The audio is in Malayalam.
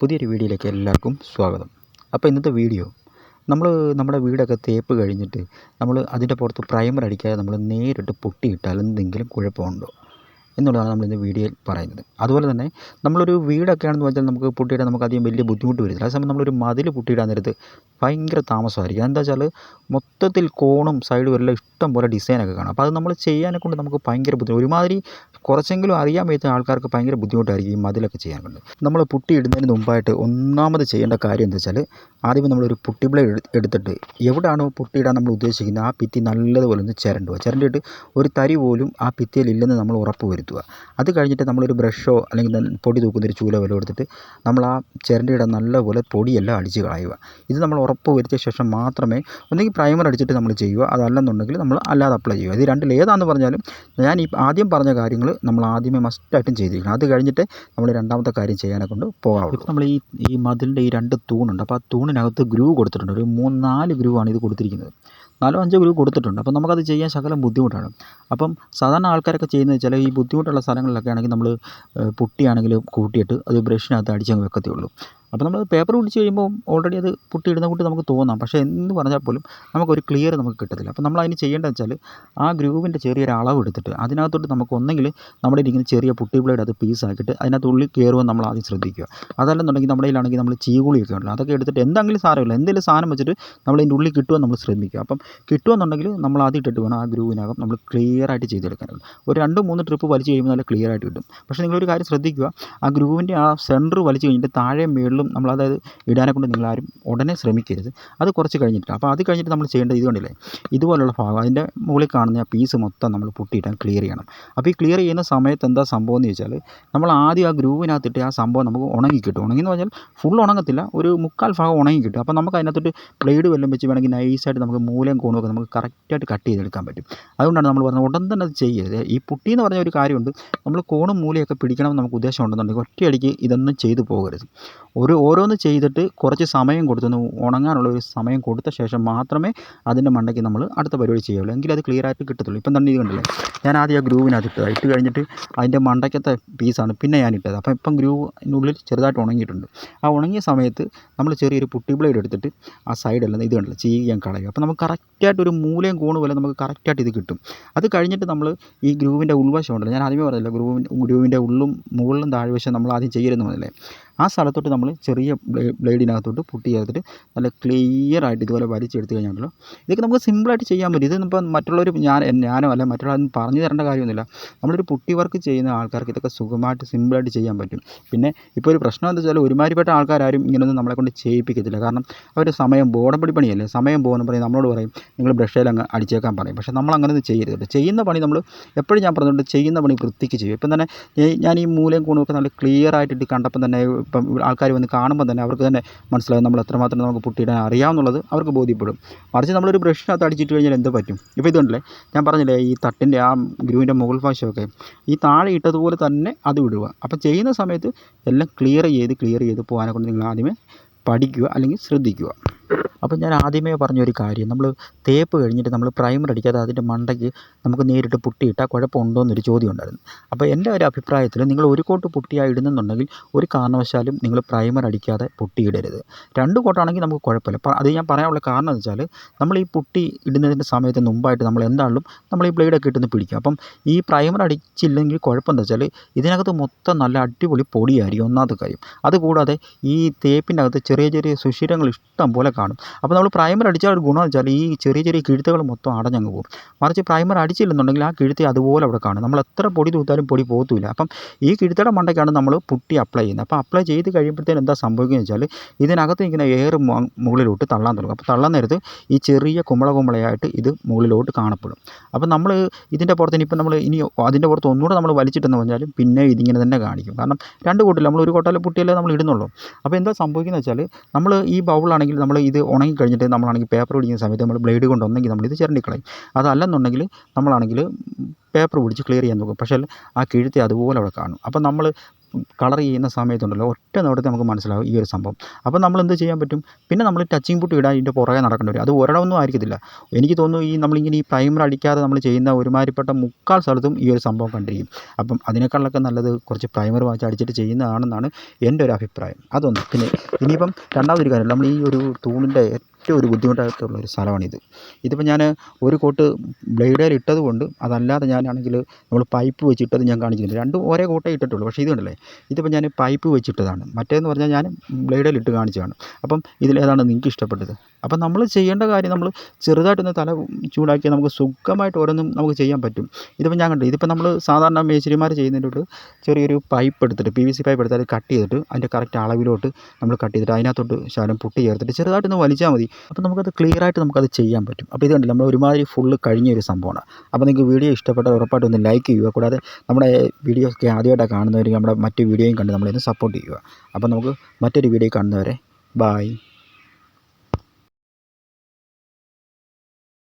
പുതിയൊരു വീഡിയോയിലേക്ക് എല്ലാവർക്കും സ്വാഗതം. അപ്പോൾ ഇന്നത്തെ വീഡിയോ നമ്മൾ നമ്മുടെ വീടൊക്കെ തേപ്പ് കഴിഞ്ഞിട്ട് നമ്മൾ അതിന്റെ പുറത്ത് പ്രൈമർ അടിക്കാതെ നമ്മൾ നേരിട്ട് പൊട്ടിയിട്ടാൽ എന്തെങ്കിലും കുഴപ്പമുണ്ടോ എന്നുള്ളതാണ് നമ്മൾ ഇന്ന് വീഡിയോയിൽ പറയുന്നത്. അതുപോലെ തന്നെ നമ്മളൊരു വീടൊക്കെ ആണെന്ന് വെച്ചാൽ നമുക്ക് പൊട്ടിയിടാൻ നമുക്ക് അധികം വലിയ ബുദ്ധിമുട്ട് വരില്ല. അതേസമയം നമ്മളൊരു മതിൽ പൊട്ടിയിടാൻ നേരത്ത് ഭയങ്കര താമസമായിരിക്കും. എന്താ വെച്ചാൽ മൊത്തത്തിൽ കോണും സൈഡും എല്ലാം ഇഷ്ടം പോലെ ഡിസൈനൊക്കെ കാണും. അപ്പോൾ അത് നമ്മൾ ചെയ്യാനെ കൊണ്ട് നമുക്ക് ഭയങ്കര ബുദ്ധിമുട്ട് ഒരുമാതിരി കുറച്ചെങ്കിലും അറിയാൻ വേണ്ടി ആൾക്കാർക്ക് ഭയങ്കര ബുദ്ധിമുട്ടായിരിക്കും ഈ മതിലൊക്കെ ചെയ്യാൻ കൊണ്ട്. നമ്മൾ പുട്ടി ഇടുന്നതിന് മുമ്പായിട്ട് ഒന്നാമത് ചെയ്യേണ്ട കാര്യം എന്താ വെച്ചാൽ ആദ്യം നമ്മളൊരു പുട്ടി ബ്ലേഡ് എടുത്തിട്ട് എവിടെയാണോ പുട്ടി ഇടാൻ നമ്മൾ ഉദ്ദേശിക്കുന്നത് ആ ഭിത്തി നല്ലതുപോലെ ഒന്ന് ചിരണ്ടുക ചിരണ്ടിയിട്ട് ഒരു തരി പോലും ആ ഭിത്തിയിൽ ഇല്ലെന്ന് നമ്മൾ ഉറപ്പ് വരുത്തുക അത് കഴിഞ്ഞിട്ട് നമ്മളൊരു ബ്രഷോ അല്ലെങ്കിൽ പൊടി തൂക്കുന്ന ഒരു ചൂല വില എടുത്തിട്ട് നമ്മൾ ആ ചിരണ്ടിയുടെ നല്ലപോലെ പൊടിയെല്ലാം അടിച്ച് കളയുക ഇത് നമ്മൾ ഉറപ്പ് വരുത്തിയ ശേഷം മാത്രമേ ഒന്നെങ്കിൽ പ്രൈമർ അടിച്ചിട്ട് നമ്മൾ ചെയ്യുക അതല്ലെന്നുണ്ടെങ്കിൽ നമ്മൾ അല്ലാതെ അപ്ലൈ ചെയ്യുക. ഇത് രണ്ടിൽ ഏതാന്ന് പറഞ്ഞാലും ഞാൻ ഈ ആദ്യം പറഞ്ഞ കാര്യങ്ങൾ നമ്മൾ ആദ്യമേ മസ്റ്റായിട്ടും ചെയ്തിരിക്കണം. അത് കഴിഞ്ഞിട്ട് നമ്മൾ രണ്ടാമത്തെ കാര്യം ചെയ്യാനെ കൊണ്ട് പോകാവുള്ളൂ. നമ്മൾ ഈ ഈ മതിലിന്റെ ഈ രണ്ട് തൂണുണ്ട്. അപ്പോൾ ആ തൂണിനകത്ത് ഗ്രൂവ് കൊടുത്തിട്ടുണ്ട്. ഒരു മൂന്ന് നാല് ഗ്രൂവാണ് ഇത് കൊടുത്തിരിക്കുന്നത്. നാലോ അഞ്ചോ ഗ്രൂവ് കൊടുത്തിട്ടുണ്ട്. അപ്പോൾ നമുക്കത് ചെയ്യാൻ ശകലം ബുദ്ധിമുട്ടാണ്. അപ്പം സാധാരണ ആൾക്കാരൊക്കെ ചെയ്യുന്നത് വെച്ചാൽ ഈ ബുദ്ധിമുട്ടുള്ള സ്ഥലങ്ങളിലൊക്കെ ആണെങ്കിൽ നമ്മൾ പുട്ടിയാണെങ്കിൽ കൂട്ടിയിട്ട് അത് ബ്രഷിനകത്ത് അടിച്ചങ്ങ് വെക്കത്തേ ഉള്ളൂ. അപ്പോൾ നമ്മൾ പേപ്പർ പിടിച്ച് കഴിയുമ്പോൾ ഓൾറെഡി അത് പൊട്ടിയിടുന്ന കൂട്ടി നമുക്ക് തോന്നാം. പക്ഷേ എന്ന് പറഞ്ഞാൽ പോലും നമുക്കൊരു ക്ലിയർ നമുക്ക് കിട്ടത്തില്ല. അപ്പോൾ നമ്മൾ അതിന് ചെയ്യേണ്ടത് വെച്ചാൽ ആ ഗ്രൂവിന്റെ ചെറിയൊരു അളവ് എടുത്തിട്ട് അതിനകത്തോട്ട് നമുക്ക് ഒന്നെങ്കിൽ നമ്മുടെ ഇരിക്കുന്ന ചെറിയ പുട്ടി ബ്ലേഡ് അത് പീസാക്കിയിട്ട് അതിനകത്ത് ഉള്ളിൽ കയറുമെന്ന് നമ്മൾ ആദ്യം ശ്രദ്ധിക്കുക. അതല്ലെന്നുണ്ടെങ്കിൽ നമ്മുടെ കയ്യിലാണെങ്കിൽ നമ്മൾ ചീകുളിയൊക്കെ ഉണ്ടല്ലോ അതൊക്കെ എടുത്തിട്ട് എന്തെങ്കിലും സാരമില്ല. എന്തെങ്കിലും സാധനം വെച്ചിട്ട് നമ്മൾ ഇതിന്റെ ഉള്ളിൽ കിട്ടുമെന്ന് നമ്മൾ ശ്രദ്ധിക്കുക. അപ്പം കിട്ടുമെന്നുണ്ടെങ്കിൽ നമ്മൾ ആദ്യം ഇട്ടിട്ട് വേണം ആ ഗ്രൂവിനകം നമ്മൾ ക്ലിയർ ആയിട്ട് ചെയ്തെടുക്കാനുള്ളൂ ഒരു രണ്ട് മൂന്ന് ട്രിപ്പ് വലിച്ചു കഴിയുമ്പോൾ നല്ല ക്ലിയർ ആയിട്ട് കിട്ടും. പക്ഷേ നിങ്ങളൊരു കാര്യം ശ്രദ്ധിക്കുക. ആ ഗ്രൂവിന്റെ ആ സെന്റർ വലിച്ചു കഴിഞ്ഞിട്ട് താഴെ മേളിലും നമ്മൾ അതായത് ഇടാനെ കൊണ്ട് നിങ്ങളാരും ഉടനെ ശ്രമിക്കരുത്. അത് കുറച്ച് കഴിഞ്ഞിട്ട്. അപ്പോൾ അത് കഴിഞ്ഞിട്ട് നമ്മൾ ചെയ്യേണ്ടത് ഇതുകൊണ്ടില്ലേ ഇതുപോലുള്ള ഭാഗം അതിന്റെ മുകളിൽ കാണുന്ന ആ പീസ് മൊത്തം നമ്മൾ പൊട്ടിയിട്ടാൻ ക്ലിയർ ചെയ്യണം. അപ്പോൾ ഈ ക്ലിയർ ചെയ്യുന്ന സമയത്ത് എന്താ സംഭവം എന്ന് ചോദിച്ചാൽ നമ്മൾ ആദ്യം ആ ഗ്രൂവിനകത്തിട്ട് ആ സംഭവം നമുക്ക് ഉണങ്ങി കിട്ടും. ഉണങ്ങി എന്ന് പറഞ്ഞാൽ ഫുൾ ഉണങ്ങത്തില്ല ഒരു മുക്കാൽ ഭാഗം ഉണങ്ങി കിട്ടും. അപ്പോൾ നമുക്ക് അതിനകത്തോട്ട് ബ്ലേഡ് വല്ലതും വെച്ച് വേണമെങ്കിൽ നൈസായിട്ട് നമുക്ക് മൂലയും കോണുമൊക്കെ നമുക്ക് കറക്റ്റായിട്ട് കട്ട് ചെയ്തെടുക്കാൻ പറ്റും. അതുകൊണ്ടാണ് നമ്മൾ പറഞ്ഞത് ഉടൻ തന്നെ അത് ചെയ്യരുത്. ഈ പുട്ടി എന്ന് പറഞ്ഞ ഒരു കാര്യമുണ്ട്. നമ്മൾ കോണും മൂലയൊക്കെ പിടിക്കണമെന്ന് നമുക്ക് ഉദ്ദേശം ഉണ്ടെന്നുണ്ടെങ്കിൽ ഒറ്റയടിക്ക് ഇതൊന്നും ചെയ്തു പോകരുത്. ഒരു ഓരോന്ന് ചെയ്തിട്ട് കുറച്ച് സമയം കൊടുത്തൊന്ന് ഉണങ്ങാനുള്ള ഒരു സമയം കൊടുത്ത ശേഷം മാത്രമേ അതിന്റെ മണ്ടയ്ക്ക് നമ്മൾ അടുത്ത പരിപാടി ചെയ്യുള്ളൂ എങ്കിൽ അത് ക്ലിയർ ആയിട്ട് കിട്ടത്തുള്ളൂ. ഇപ്പം തന്നെ ഇത് കണ്ടില്ലേ? ഞാൻ ആദ്യം ആ ഗ്രൂവിനകത്ത് ഇട്ടത് ഇട്ട് കഴിഞ്ഞിട്ട് അതിന്റെ മണ്ടയ്ക്കത്തെ പീസാണ് പിന്നെ ഞാൻ ഇട്ടത്. അപ്പം ഇപ്പം ഗ്രൂവിനുള്ളിൽ ചെറുതായിട്ട് ഉണങ്ങിയിട്ടുണ്ട്. ആ ഉണങ്ങിയ സമയത്ത് നമ്മൾ ചെറിയൊരു പുട്ടി ബ്ലേഡ് എടുത്തിട്ട് ആ സൈഡെല്ലാം ഇത് കണ്ടില്ല? ചെയ്യാൻ കളയുക അപ്പോൾ നമുക്ക് കറക്റ്റായിട്ട് ഒരു മൂലയും കോണും പോലെ നമുക്ക് കറക്റ്റായിട്ട് ഇത് കിട്ടും. അത് കഴിഞ്ഞിട്ട് നമ്മൾ ഈ ഗ്രൂവിന്റെ ഉൾവശം ഉണ്ടല്ലോ. ഞാൻ ആദ്യമേ പറഞ്ഞല്ലോ ഗ്രൂവിന്റെ ഗ്രൂവിന്റെ ഉള്ളും മുകളിലും താഴ്വശം നമ്മൾ ആദ്യം ചെയ്യരുതെന്ന് പറഞ്ഞില്ലേ? ആ സ്ഥലത്തോട്ട് നമ്മൾ ചെറിയ ബ്ലേഡിനകത്തോട്ട് പുട്ടി ചേർത്തിട്ട് നല്ല ക്ലിയർ ആയിട്ട് ഇതുപോലെ വലിച്ചെടുത്ത് കഴിഞ്ഞാണല്ലോ. ഇതൊക്കെ നമുക്ക് സിമ്പിളായിട്ട് ചെയ്യാൻ പറ്റും. ഇതിപ്പോൾ മറ്റുള്ളവർ ഞാൻ ഞാനോ അല്ല മറ്റുള്ളവരും പറഞ്ഞു തരേണ്ട കാര്യമൊന്നുമില്ല. നമ്മളൊരു പുട്ടി വർക്ക് ചെയ്യുന്ന ആൾക്കാർക്ക് ഇതൊക്കെ സുഖമായിട്ട് സിമ്പിളായിട്ട് ചെയ്യാൻ പറ്റും. പിന്നെ ഇപ്പോൾ ഒരു പ്രശ്നം എന്താ വെച്ചാൽ ഒരുമാതിരിപ്പെട്ട ആൾക്കാരും ഇങ്ങനെയൊന്നും നമ്മളെ കൊണ്ട് ചെയ്യിപ്പിക്കത്തില്ല. കാരണം അവർ സമയം ബോധപ്പടി പണിയല്ലേ? സമയം പോകുന്ന പറയും നമ്മളോട് പറയും. നിങ്ങൾ ബ്രഷയിൽ അങ്ങ് അടിച്ചേക്കാൻ പറയും. പക്ഷേ നമ്മൾ അങ്ങനെ ചെയ്യരുത് ചെയ്യുന്ന പണി നമ്മൾ എപ്പോഴും ഞാൻ പറഞ്ഞിട്ടുണ്ട് ചെയ്യുന്ന പണി വൃത്തിക്ക് ചെയ്യും. ഇപ്പം തന്നെ ഞാൻ ഈ മൂലയും കൂണുമൊക്കെ നല്ല ക്ലിയർ ആയിട്ടിട്ട് കണ്ടപ്പം തന്നെ ഇപ്പം ആൾക്കാർ വന്ന് കാണുമ്പോൾ തന്നെ അവർക്ക് തന്നെ മനസ്സിലാകും നമ്മൾ എത്രമാത്രം നമുക്ക് പുട്ടിയിടാൻ അറിയാമെന്നുള്ളത് അവർക്ക് ബോധ്യപ്പെടും. മറിച്ച് നമ്മളൊരു ബ്രഷിനകത്ത് അടിച്ചിട്ട് കഴിഞ്ഞാൽ എന്ത് പറ്റും? ഇപ്പോൾ ഇതുണ്ടല്ലേ ഞാൻ പറഞ്ഞില്ലേ ഈ തട്ടിന്റെ ആ ഗ്രൂവിന്റെ മുകൾ വശമൊക്കെ ഈ താഴെ ഇട്ടതുപോലെ തന്നെ അത് വിടുക അപ്പോൾ ചെയ്യുന്ന സമയത്ത് എല്ലാം ക്ലിയർ ചെയ്ത് ക്ലിയർ ചെയ്ത് പോകാനെ കൊണ്ട് നിങ്ങൾ ആദ്യമേ പഠിക്കുക അല്ലെങ്കിൽ ശ്രദ്ധിക്കുക. അപ്പോൾ ഞാൻ ആദ്യമേ പറഞ്ഞൊരു കാര്യം. നമ്മൾ തേപ്പ് കഴിഞ്ഞിട്ട് നമ്മൾ പ്രൈമർ അടിക്കാതെ അതിന്റെ മണ്ടയ്ക്ക് നമുക്ക് നേരിട്ട് പുട്ടിയിട്ടാൽ കുഴപ്പമുണ്ടോ എന്നൊരു ചോദ്യം ഉണ്ടായിരുന്നു അപ്പോൾ എന്റെ ഒരു അഭിപ്രായത്തിൽ നിങ്ങൾ ഒരു കോട്ട് പുട്ടിയായി ഇടുന്നുണ്ടെങ്കിൽ ഒരു കാരണവശാലും നിങ്ങൾ പ്രൈമർ അടിക്കാതെ പുട്ടിയിടരുത്. രണ്ട് കോട്ടാണെങ്കിൽ നമുക്ക് കുഴപ്പമില്ല. അത് ഞാൻ പറയാനുള്ള കാരണം എന്ന് വെച്ചാൽ നമ്മൾ ഈ പുട്ടി ഇടുന്നതിന്റെ സമയത്ത് മുമ്പായിട്ട് നമ്മൾ എന്താണെങ്കിലും നമ്മൾ ഈ ബ്ലേഡൊക്കെ ഇട്ടുന്ന് പിടിക്കും അപ്പം ഈ പ്രൈമർ അടിച്ചില്ലെങ്കിൽ കുഴപ്പമെന്ന് വെച്ചാൽ ഇതിനകത്ത് മൊത്തം നല്ല അടിപൊളി പൊടിയായിരിക്കും ഒന്നാമത്തെ കാര്യം. അതുകൂടാതെ ഈ തേപ്പിന്റെ അകത്ത് ചെറിയ ചെറിയ സുഷിരങ്ങൾ ഇഷ്ടം പോലെ കാണും. അപ്പോൾ നമ്മൾ പ്രൈമർ അടിച്ചാൽ ഒരു ഗുണം വെച്ചാൽ ഈ ചെറിയ ചെറിയ കിഴുത്തുകൾ മൊത്തം അടഞ്ഞങ്ങ് പോകും. മറിച്ച് പ്രൈമർ അടിച്ചില്ലെന്നുണ്ടെങ്കിൽ ആ കിഴുത്തി അതുപോലെ അവിടെ കാണും. നമ്മൾ എത്ര പൊടി തൂത്താലും പൊടി പോകത്തില്ല. അപ്പം ഈ കിഴുത്തയുടെ മണ്ടയ്ക്കാണ് നമ്മൾ പുട്ടി അപ്ലൈ ചെയ്യുന്നത്. അപ്പോൾ അപ്ലൈ ചെയ്ത് കഴിയുമ്പോഴത്തേന് എന്താ സംഭവിക്കുന്നത് വെച്ചാൽ ഇതിനകത്ത് നിൽക്കുന്ന എയർ മുകളിലോട്ട് തള്ളാൻ തുടങ്ങും. അപ്പോൾ തള്ളാൻ നേരത്ത് ഈ ചെറിയ കുമ്പള കുമ്പളയായിട്ട് ഇത് മുകളിലോട്ട് കാണപ്പെടും. അപ്പോൾ നമ്മൾ ഇതിന്റെ പുറത്ത് ഇനിയിപ്പോൾ നമ്മൾ ഇനി അതിന്റെ പുറത്ത് ഒന്നുകൂടെ നമ്മൾ വലിച്ചിട്ടെന്ന് പറഞ്ഞാലും പിന്നെ ഇതിങ്ങനെ തന്നെ കാണിക്കും. കാരണം രണ്ട് കൂട്ടില്ല നമ്മൾ ഒരു കോട്ടാലെ പുട്ടിയല്ലേ നമ്മൾ ഇടുന്നുള്ളൂ. അപ്പോൾ എന്താ സംഭവിക്കുന്നത് വെച്ചാൽ നമ്മൾ ഈ ബൗളാണെങ്കിൽ നമ്മൾ ഇത് ഉണങ്ങി കഴിഞ്ഞിട്ട് നമ്മളാണെങ്കിൽ പേപ്പർ പിടിക്കുന്ന സമയത്ത് നമ്മൾ ബ്ലേഡ് കൊണ്ട് ഒന്നെങ്കിൽ നമ്മളിത് ചിരണ്ടിക്കളയും. അതല്ലെന്നുണ്ടെങ്കിൽ നമ്മളാണെങ്കിൽ പേപ്പർ പിടിച്ച് ക്ലിയർ ചെയ്യാൻ നോക്കും. പക്ഷേ ആ കിഴുത്തി അതുപോലെ അവിടെ കാണും. അപ്പോൾ നമ്മൾ കളർ ചെയ്യുന്ന സമയത്തുണ്ടല്ലോ ഒറ്റ നോട്ടത്തിൽ നമുക്ക് മനസ്സിലാവും ഈ ഒരു സംഭവം. അപ്പോൾ നമ്മൾ എന്ത് ചെയ്യാൻ പറ്റും? പിന്നെ നമ്മൾ ടച്ചിങ് പുട്ട് ഇടാൻ ഇതിന്റെ പുറകെ നടക്കേണ്ടി വരും. അത് ഒരിടമൊന്നും ആയിരിക്കത്തില്ല. എനിക്ക് തോന്നുന്നു ഈ നമ്മളിങ്ങനെ ഈ പ്രൈമർ അടിക്കാതെ നമ്മൾ ചെയ്യുന്ന ഒരുമാതിരിപ്പെട്ട മുക്കാൽ സ്ഥലത്തും ഈ ഒരു സംഭവം കണ്ടിരിക്കും. അപ്പം അതിനേക്കാളൊക്കെ നല്ലത് കുറച്ച് പ്രൈമർ വാച്ച് അടിച്ചിട്ട് ചെയ്യുന്നതാണെന്നാണ് എന്റെ ഒരു അഭിപ്രായം. അതൊന്ന്. പിന്നെ ഇനിയിപ്പം രണ്ടാമതൊരു കാര്യം. നമ്മൾ ഈ ഒരു തൂണിന്റെ ഏറ്റവും ഒരു ബുദ്ധിമുട്ടായിട്ടുള്ള ഒരു സ്ഥലമാണിത്. ഇതിപ്പോൾ ഞാൻ ഒരു കോട്ട് ബ്ലേഡേൽ ഇട്ടത് കൊണ്ട് അതല്ലാതെ ഞാനാണെങ്കിൽ നമ്മൾ പൈപ്പ് വെച്ചിട്ടത് ഞാൻ കാണിച്ചിട്ടുണ്ട് രണ്ടും ഒരേ കോട്ടേ ഇട്ടിട്ടുള്ളൂ. പക്ഷേ ഇതുണ്ടല്ലേ ഇതിപ്പോൾ ഞാൻ പൈപ്പ് വെച്ചിട്ടതാണ്. മറ്റേന്ന് പറഞ്ഞാൽ ഞാൻ ബ്ലേഡേൽ ഇട്ട് കാണിച്ചതാണ്. അപ്പം ഇതിലേതാണ് നിങ്ങൾക്ക് ഇഷ്ടപ്പെട്ടത്? അപ്പം നമ്മൾ ചെയ്യേണ്ട കാര്യം നമ്മൾ ചെറുതായിട്ടൊന്ന് തല ചൂടാക്കി നമുക്ക് സുഖമായിട്ട് ഓരോന്നും നമുക്ക് ചെയ്യാൻ പറ്റും. ഇതിപ്പോൾ ഞാൻ കണ്ടു ഇതിപ്പോൾ നമ്മൾ സാധാരണ മേശരിമാർ ചെയ്യുന്നതിലോട്ട് ചെറിയൊരു പൈപ്പ് എടുത്തിട്ട് പി വി സി പൈപ്പ് എടുത്താൽ കട്ട് ചെയ്തിട്ട് അതിന്റെ കറക്റ്റ് അളവിലോട്ട് നമ്മൾ കട്ട് ചെയ്തിട്ട് അതിനകത്തോട്ട് ശകലം പൊട്ടി ചേർത്തിട്ട് ചെറുതായിട്ടൊന്ന് വലിച്ചാൽ മതി. അപ്പോൾ നമുക്കത് ക്ലിയർ ആയിട്ട് നമുക്കത് ചെയ്യാൻ പറ്റും. അപ്പോൾ ഇത് കണ്ടില്ല നമ്മൾ ഒരുമാതിരി ഫുള്ള് കഴിഞ്ഞ ഒരു സംഭവമാണ്. അപ്പോൾ നിങ്ങൾക്ക് വീഡിയോ ഇഷ്ടപ്പെട്ടാൽ ഉറപ്പായിട്ടും ഒന്ന് ലൈക്ക് ചെയ്യുക. കൂടാതെ നമ്മുടെ വീഡിയോസ് ആദ്യമായിട്ടാണ് കാണുന്നവർ നമ്മുടെ മറ്റ് വീഡിയോയും കണ്ട് നമ്മളെ സപ്പോർട്ട് ചെയ്യുക. അപ്പോൾ നമുക്ക് മറ്റൊരു വീഡിയോ കാണുന്നവരെ ബായ്